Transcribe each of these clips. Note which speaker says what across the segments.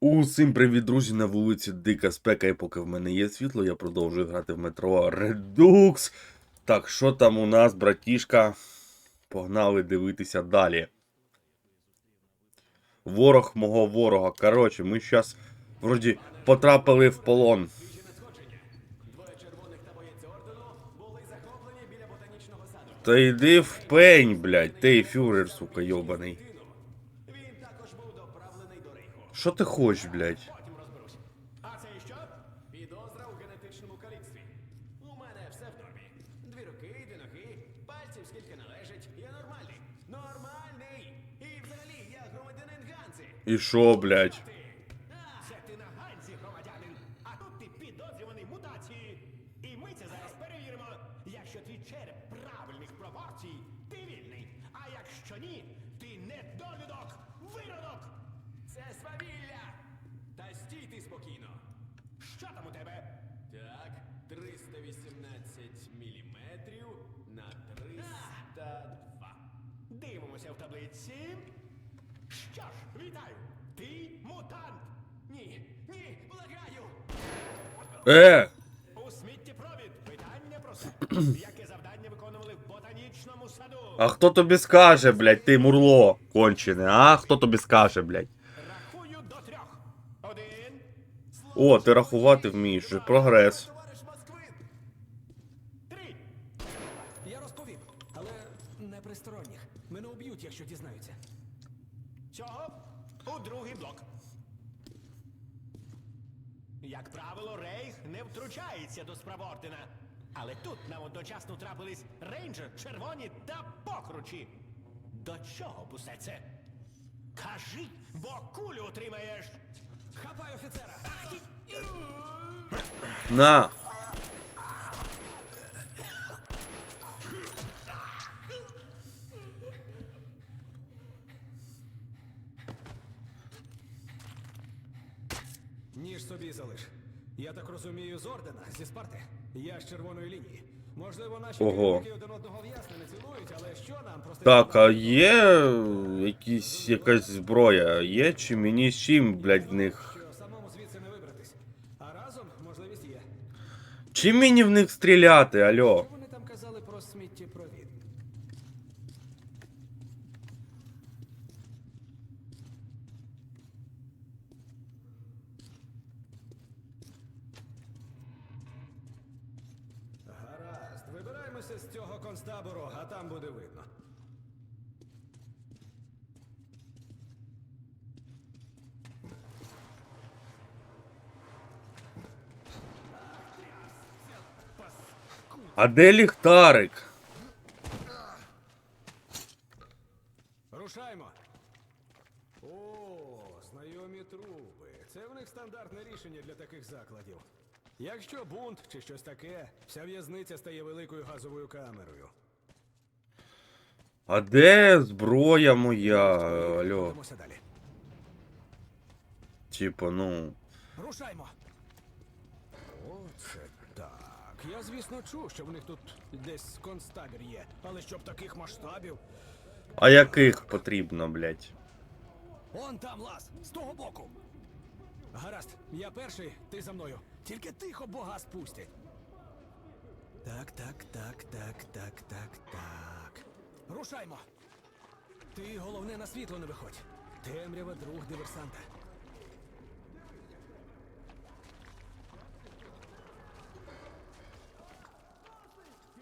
Speaker 1: Усім привіт, друзі! На вулиці Дика Спека, і поки в мене є світло, я продовжую грати в метро Redux. Так, що там у нас, братішка? Погнали дивитися далі. Ворог мого ворога. Коротше, ми зараз вроді потрапили в полон. Та йди в пень, блядь, ти фюрер, сука, йобаний. Що ти хочеш, блядь?
Speaker 2: А це що? Підозра у генетичному каліцтві. У мене все в нормі. Дві руки, дві ноги, пальців скільки належить. Я нормальний. Нормальний! І взагалі я.
Speaker 1: І що, блядь?
Speaker 2: Таблиці. Що ж, вітаю! Ти мутант! Ні, ні, благаю!
Speaker 1: Е!
Speaker 2: У сміттєпровід питання просте. Яке завдання виконували в ботанічному саду?
Speaker 1: А хто тобі скаже, блядь, ти мурло кончене, а? Хто тобі скаже, блядь?
Speaker 2: Рахую до трьох. Один.
Speaker 1: О, ти рахувати вмієш, прогрес.
Speaker 2: Товариш Москвин. Три.
Speaker 3: Я розповім, але не при сторонніх. Мене уб'ють, якщо дізнаються.
Speaker 2: Цього у другий блок. Як правило, Рейх не втручається до справ ордена. Але тут нам одночасно трапились рейнджер, червоні та покручі. До чого б усе це? Кажи, бо кулю отримаєш.
Speaker 3: Хапай офіцера!
Speaker 1: На!
Speaker 3: Ніж собі залиш. Я так розумію, з ордена, зі Спарти. Я з червоної лінії. Можливо, наші
Speaker 1: Ого.
Speaker 3: один одного в'язни не цілують, але що нам просто
Speaker 1: Так, а є якісь, якась зброя? Є чи мені з чим, блядь, в них?
Speaker 3: самому звідси не вибратись. А разом можливість є.
Speaker 1: Чим мені в них стріляти, алло?
Speaker 3: Що вони там казали про сміттєпровід? Гаразд, вибираємося з цього концтабору, а там буде видно.
Speaker 1: А де ліхтарик?
Speaker 3: Рушаймо. О, знайомі трупи. Це в них стандартне рішення для таких закладів. Якщо бунт чи щось таке, вся в'язниця стає великою газовою камерою.
Speaker 1: А де зброя моя? Алло.
Speaker 3: Далі.
Speaker 1: Типа, ну.
Speaker 3: Рушаймо. Оце так. Я, звісно, чув, що в них тут десь концтабір є, але щоб таких масштабів.
Speaker 1: А яких потрібно, блядь?
Speaker 3: Он там лаз, з того боку. Гаразд, я перший, ти за мною. Тільки тихо, бо газ пустять. Так, так, так, так, так, так, так. Рушаймо. Ти головне на світло не виходь. Темрява друг диверсанта.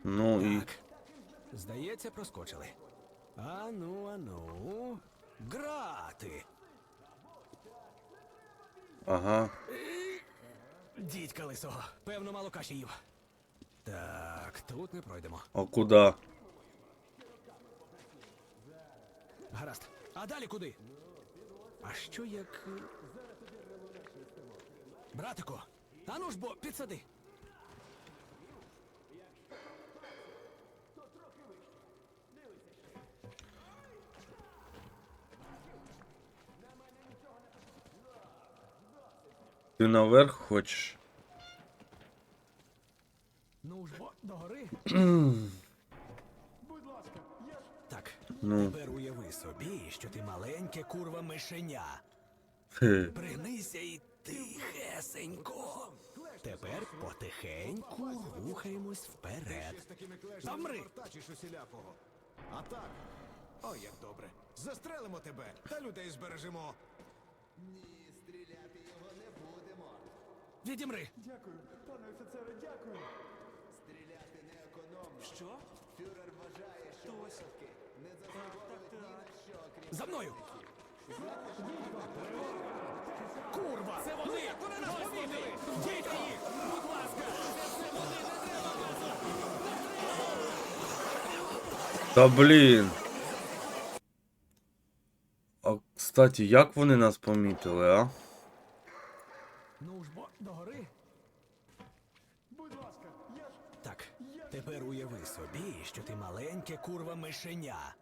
Speaker 1: Ну і.
Speaker 3: Так. Здається, проскочили. Ану, ану. Грати.
Speaker 1: Ага.
Speaker 3: Дідька лисого. Певно, мало каші їв. Так, тут не пройдемо.
Speaker 1: А куди?
Speaker 3: Гаразд. А далі куди? А що як. е, Братику, ану ж бо підсади.
Speaker 1: Ти наверх хочеш?
Speaker 3: Ну ж бо догори. так,
Speaker 1: Ну.
Speaker 3: тепер уяви собі, що ти маленьке курва мишеня.
Speaker 1: Хе.
Speaker 3: Пригнись Тихесенько. Тепер потихеньку рухаємось вперед. Замри!
Speaker 4: А так. О, як добре. Застрелимо тебе та людей збережемо.
Speaker 3: Відімри.
Speaker 5: Дякую, пане офіцере, дякую. Стріляти не економно.
Speaker 3: Що? Фюрер вважає, що висадки не заслуговують ні на що, окрім... За мною! Курва! Це вони! як вони нас помітили! Дійте їх! Будь ласка! Це вони! Не треба газу!
Speaker 1: Та блін. А кстати, як вони нас помітили, а?
Speaker 3: Ну ж бо, догори.
Speaker 5: Будь ласка, я ж
Speaker 3: Так, тепер уяви собі, що ти маленьке курва мишеня.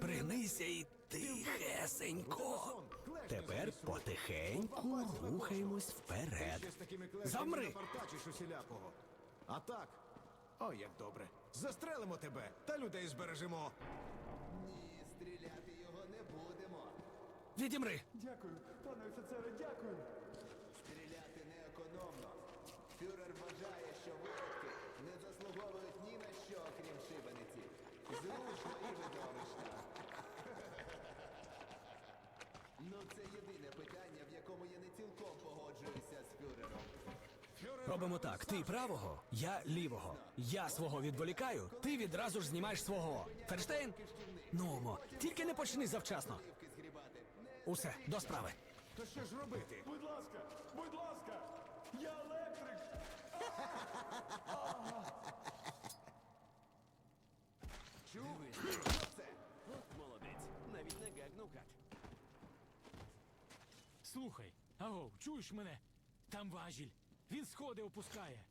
Speaker 3: Пригнися і тихесенько. Тепер потихеньку рухаємось вперед. Замри!
Speaker 4: А так. О, як добре. Застрелимо тебе та людей збережемо. Ні, стріляти його не будемо.
Speaker 3: Відімри.
Speaker 5: дякую, пане офіцере, дякую.
Speaker 6: Фюрер вважає, що виродки не заслуговують ні на що, окрім шибениці. Зручно і видовищно. Ну, це єдине питання, в якому я не цілком погоджуюся з фюрером.
Speaker 3: Робимо так: ти правого, я лівого. Я свого відволікаю, ти відразу ж знімаєш свого. Ферштейн? Ну, мо, тільки не почни завчасно. Усе, до справи.
Speaker 4: То що ж робити?
Speaker 5: Будь ласка, будь ласка, я електрик.
Speaker 7: Молодець, навіть не гагнув гад. Слухай, аго, чуєш мене? Там важіль. Він сходи опускає.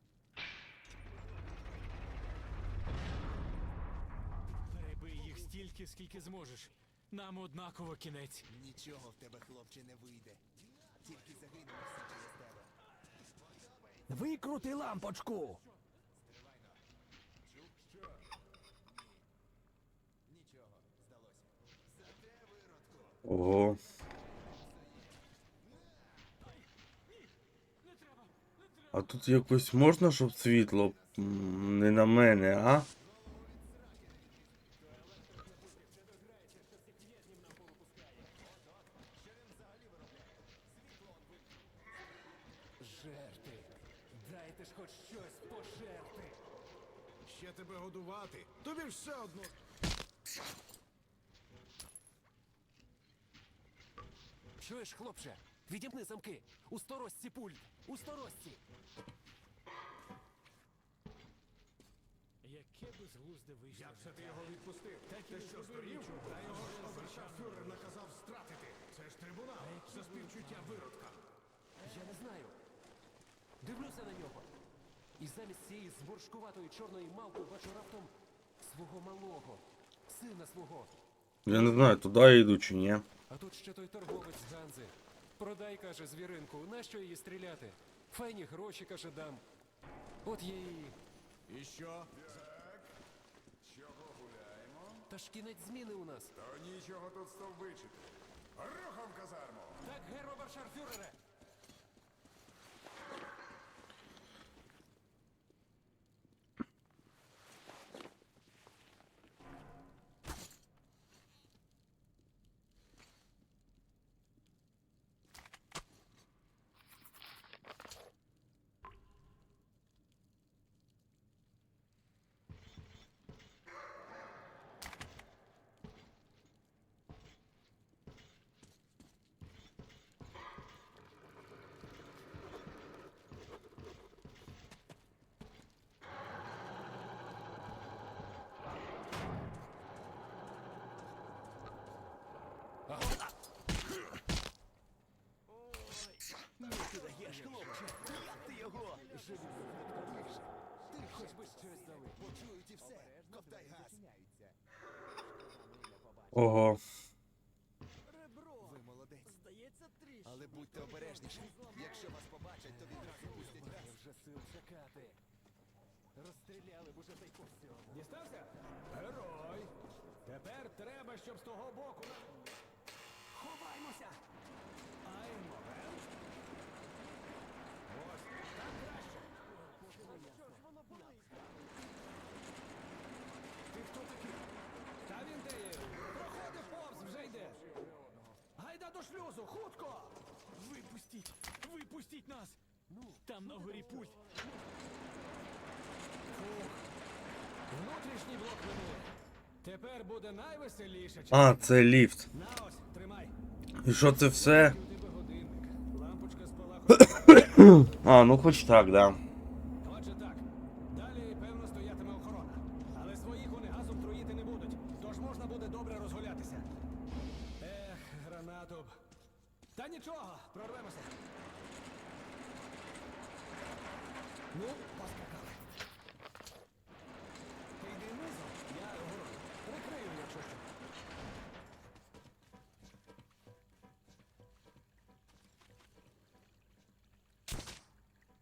Speaker 7: Перебий їх стільки, скільки зможеш. Нам однаково кінець.
Speaker 6: Нічого в тебе, хлопче, не вийде. Тільки загинемо всі через тебе.
Speaker 3: Викрути лампочку.
Speaker 6: Нічого, здалося.
Speaker 1: Ого. А тут якось можна, щоб світло не на мене, а?
Speaker 7: Жерти. Дайте ж хоч щось пожерти.
Speaker 4: Ще тебе годувати. Тобі все одно.
Speaker 7: Чуєш, хлопче? Відімкни замки. У сторожці пульт. У сторожці. Яке безглузде вийшло.
Speaker 4: Як це ти його відпустив? Ти що, здурів? Та його ж обершафюрер наказав стратити. Це ж трибунал за співчуття виродка.
Speaker 7: Я не знаю. Дивлюся на нього. І замість цієї зморшкуватої чорної мавки бачу раптом свого малого, сина свого.
Speaker 1: Я не знаю, туди я йду чи ні.
Speaker 7: А тут ще той торговець з Ганзи. Продай, каже, звіринку, нащо її стріляти? Файні гроші, каже, дам. От її.
Speaker 4: І що?
Speaker 7: Та ж кінець зміни у нас.
Speaker 4: То нічого тут стовбичити. Рухом казарму!
Speaker 7: Так, геробершарфюрере!
Speaker 6: Ти хоч би щось дали. Почують і все. Ковтай газ.
Speaker 1: Ого.
Speaker 6: Ви молодець. Але будьте обережніші. Якщо вас побачать, то відразу пустять газ.
Speaker 7: Вже сил чекати. Розстріляли б уже та й по всьому.
Speaker 3: Дістався? Герой. Тепер треба, щоб з того боку. Ховаймося! Швидко! Випустіть! Випустіть нас! Ну, там на горі пульт. Фух. Внутрішній блок минули. Тепер буде найвеселіше.
Speaker 1: А, це ліфт.
Speaker 3: На ось, тримай.
Speaker 1: І що це все?
Speaker 3: У тебе годинник. Лампочка спалахує.
Speaker 1: А, ну хоч так, да.
Speaker 3: Отже так. Далі, певно, стоятиме охорона. Але своїх вони газом труїти не будуть. Тож можна буде добре розгулятися. Б. Та нічого, прорвемося. Ну, поскакали. Ти йди низом, я охорону. Прикрию, якщо що.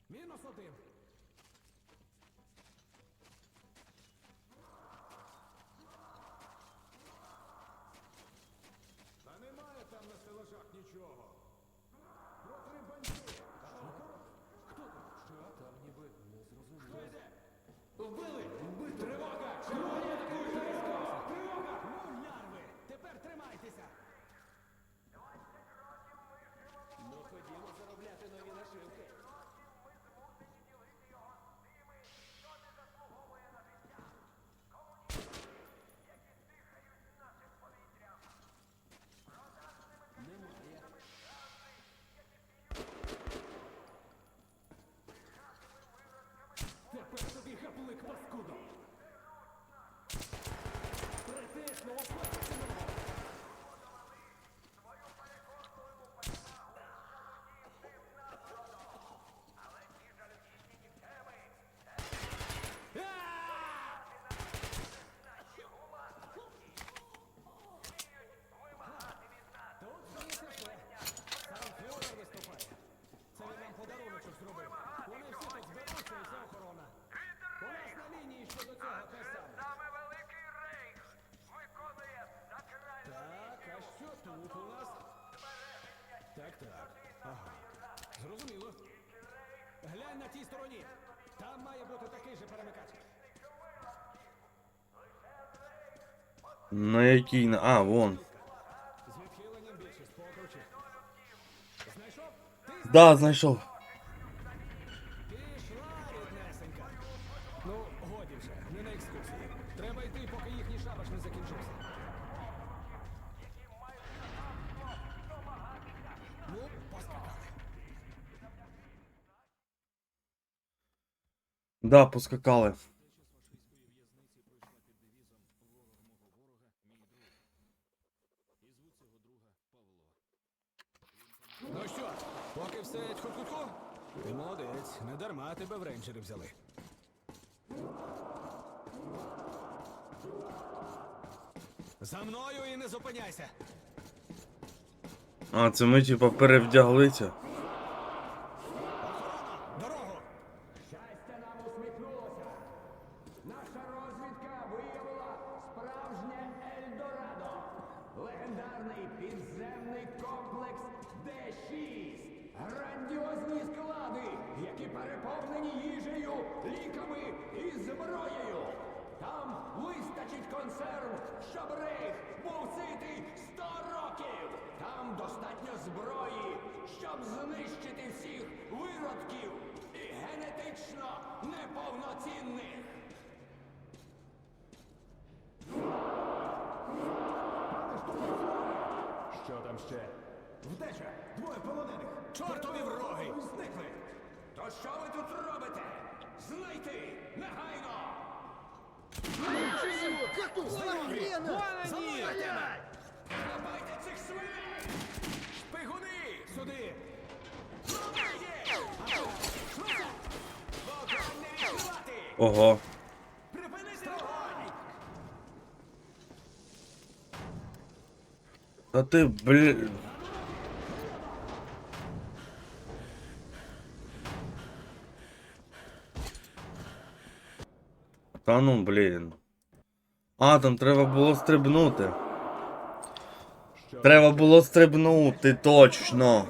Speaker 3: Мінус один.
Speaker 4: Та немає там на стелажах нічого. Протри бандюги.
Speaker 7: Хто там? Що? Там ніби не зрозуміло.
Speaker 4: Хто йде? Вбили! Тривога! Червоні атакують! Тривога!
Speaker 3: Ну, лярви! Тепер тримайтеся!
Speaker 7: Ну ходімо заробляти нові нашивки. Немає. Гаплик паскудо.
Speaker 3: На
Speaker 1: якій на. А, вон. Да, знайшов.
Speaker 3: Ну, годі вже, не на екскурсії. Треба йти, поки їхній шабаш не закінчився. Ну.
Speaker 1: Да, поскакали.
Speaker 3: Ну що, поки все тху-тху-тху? Ти молодець, не дарма тебе в рейнджери взяли. За мною і не зупиняйся.
Speaker 1: А, це ми типа перевдяглися.
Speaker 3: Дорогу!
Speaker 2: Щастя нам усміхнулося. Наша розвідка виявила справжнє Ельдорадо. Легендарний підземний комплекс Д6. Грандіозні склади, які переповнені їжею, ліками і зброєю. Там вистачить консерв, щоб рейх був ситий 100 років. Там достатньо зброї, щоб знищити всіх виродків і генетично неповноцінних.
Speaker 4: Що там ще?
Speaker 2: Втеча! Двоє полонених!
Speaker 3: Чортові вроги!
Speaker 2: Зникли! То що ви тут робите? Знайти! Негайно! Хапайте цих свиней!
Speaker 3: Шпигуни! Сюди!
Speaker 2: Вогонь не відкривати!
Speaker 1: Ого.
Speaker 2: Припинити вогонь!
Speaker 1: Та ти, блін. Та ну, блін. А, там треба було стрибнути. Треба було стрибнути, точно.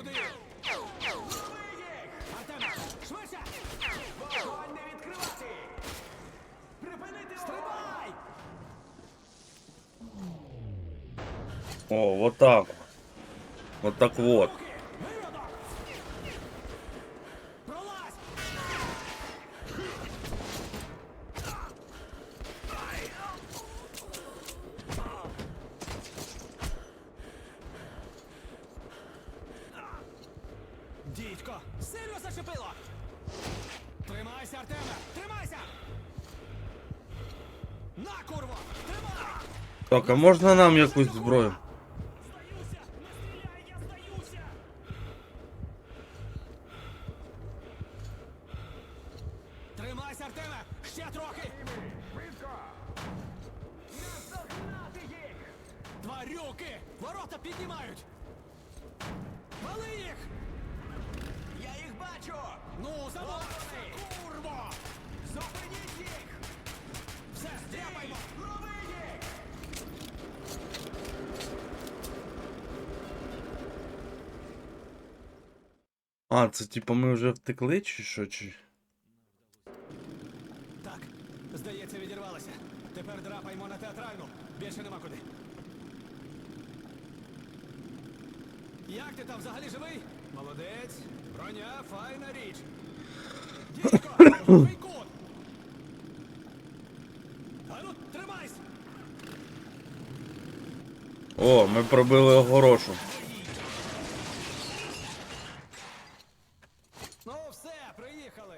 Speaker 2: Охорону
Speaker 1: О, вот так. Вот так вот.
Speaker 3: Дідько, сильно зачепило! Тримайся, Артеме! Тримайся! На, курво! Тримай!
Speaker 1: Так, а можна нам якусь зброю?
Speaker 3: Тримайся, Ще трохи! Наздогнати їх! Тварюки! Ворота піднімають! Вали їх!
Speaker 6: Я їх бачу!
Speaker 3: Ну, заводися, курво!
Speaker 6: Зупиніть їх!
Speaker 3: Все, стряпаймо!
Speaker 6: Лови їх!
Speaker 1: А, це типа ми вже втекли, чи що? Чи...
Speaker 3: Так, здається, відірвалася. Тепер драпаймо на театральну. Більше нема куди. Як ти там взагалі живий? Молодець. Броня файна річ. Новий кут. Ану, тримайся!
Speaker 1: О, ми пробили огорошу.
Speaker 3: Ну все, приїхали.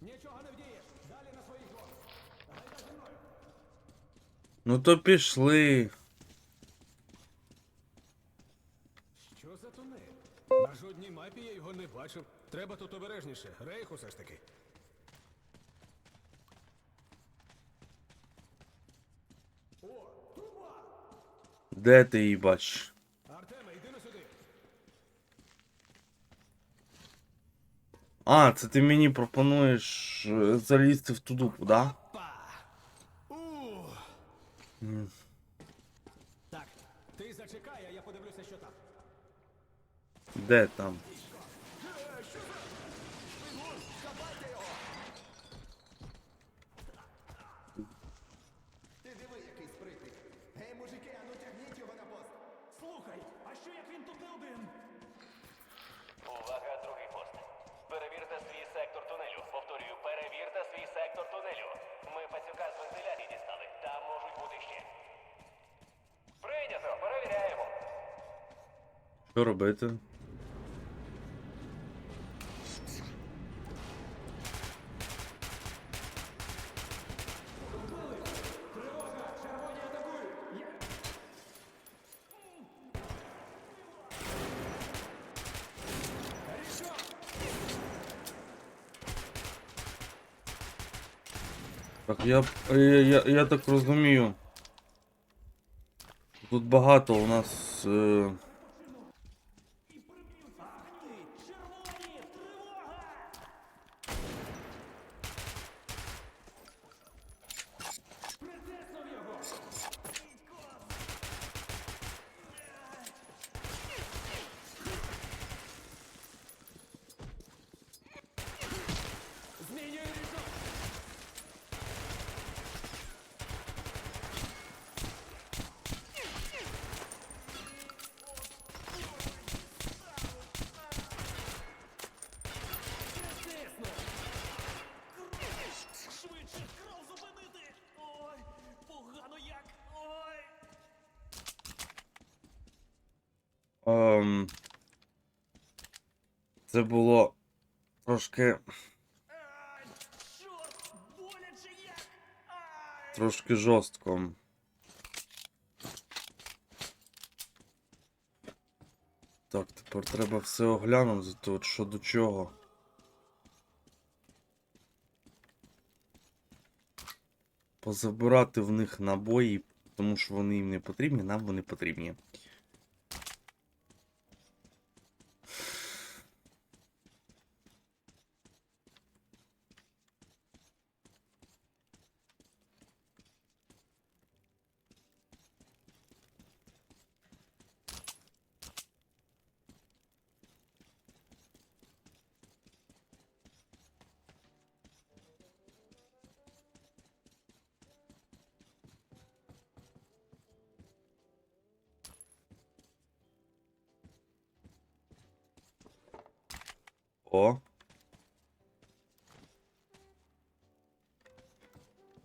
Speaker 3: Нічого не вдієш. Далі на своїх двох.
Speaker 1: Ну то пішли.
Speaker 3: Треба тут обережніше. Рейх усе ж таки.
Speaker 1: Де ти її бачиш?
Speaker 3: Артеме, йди на сюди.
Speaker 1: А, це ти мені пропонуєш е, залізти в ту дупу, да?
Speaker 3: Так, ти зачекай, а я подивлюся, що там.
Speaker 1: Де там? Робити? Так, я, я, я, я так розумію. Тут багато у нас. Е... Ем... Це було трошки. Трошки жорстко. Так, тепер треба все оглянути, от що до чого. Позабирати в них набої, тому що вони їм не потрібні, нам вони потрібні.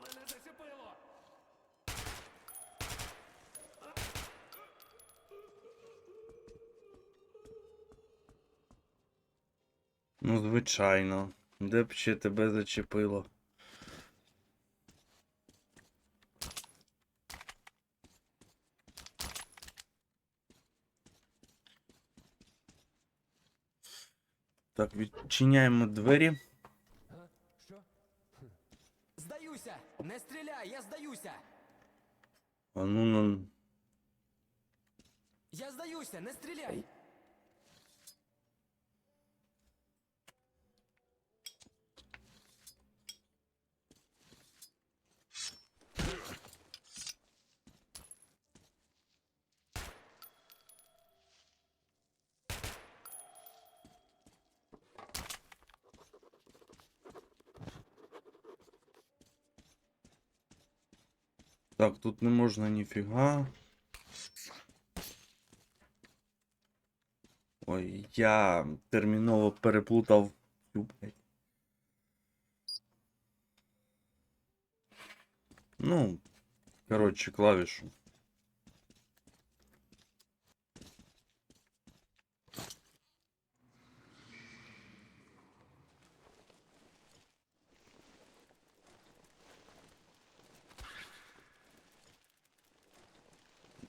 Speaker 7: Мене зачепило!
Speaker 1: Ну, звичайно. Де б ще тебе зачепило? Так, відчиняємо двері.
Speaker 3: Що? Здаюся! Не стріляй, я здаюся!
Speaker 1: А ну ну.
Speaker 3: Я здаюся, не стріляй!
Speaker 1: Так, тут не можна ніфіга. Ой, я терміново переплутав. Ну, коротше, клавішу.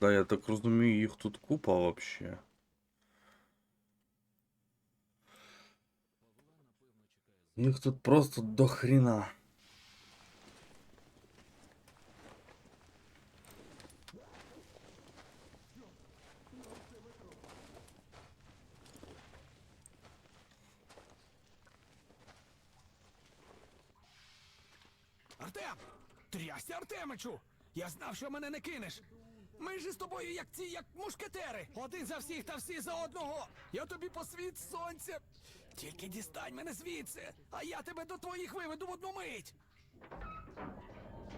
Speaker 1: Да, я так розумію, їх тут купа вообще. Їх тут просто до хрена.
Speaker 3: Артем! Трясся, Артемичу! Я знав, що мене не кинеш! Ми ж з тобою як ці, як мушкетери! Один за всіх та всі за одного! Я тобі посвіт сонця! Тільки дістань мене звідси, а я тебе до твоїх виведу в одну мить!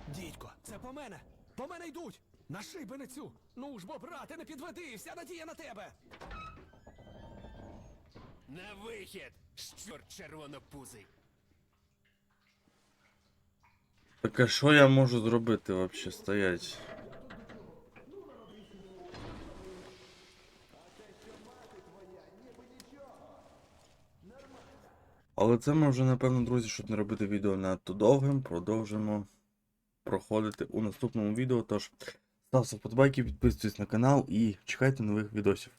Speaker 3: Дідько, це по мене! По мене йдуть! На шибеницю! Ну ж бо, брате, не підведи, вся надія на тебе!
Speaker 7: На вихід! Щорт червонопузий!
Speaker 1: Так а що я можу зробити вообще стоять? Але це ми вже, напевно, друзі, щоб не робити відео надто довгим, продовжимо проходити у наступному відео. Тож ставте вподобайки, підписуйтесь на канал і чекайте нових відосів.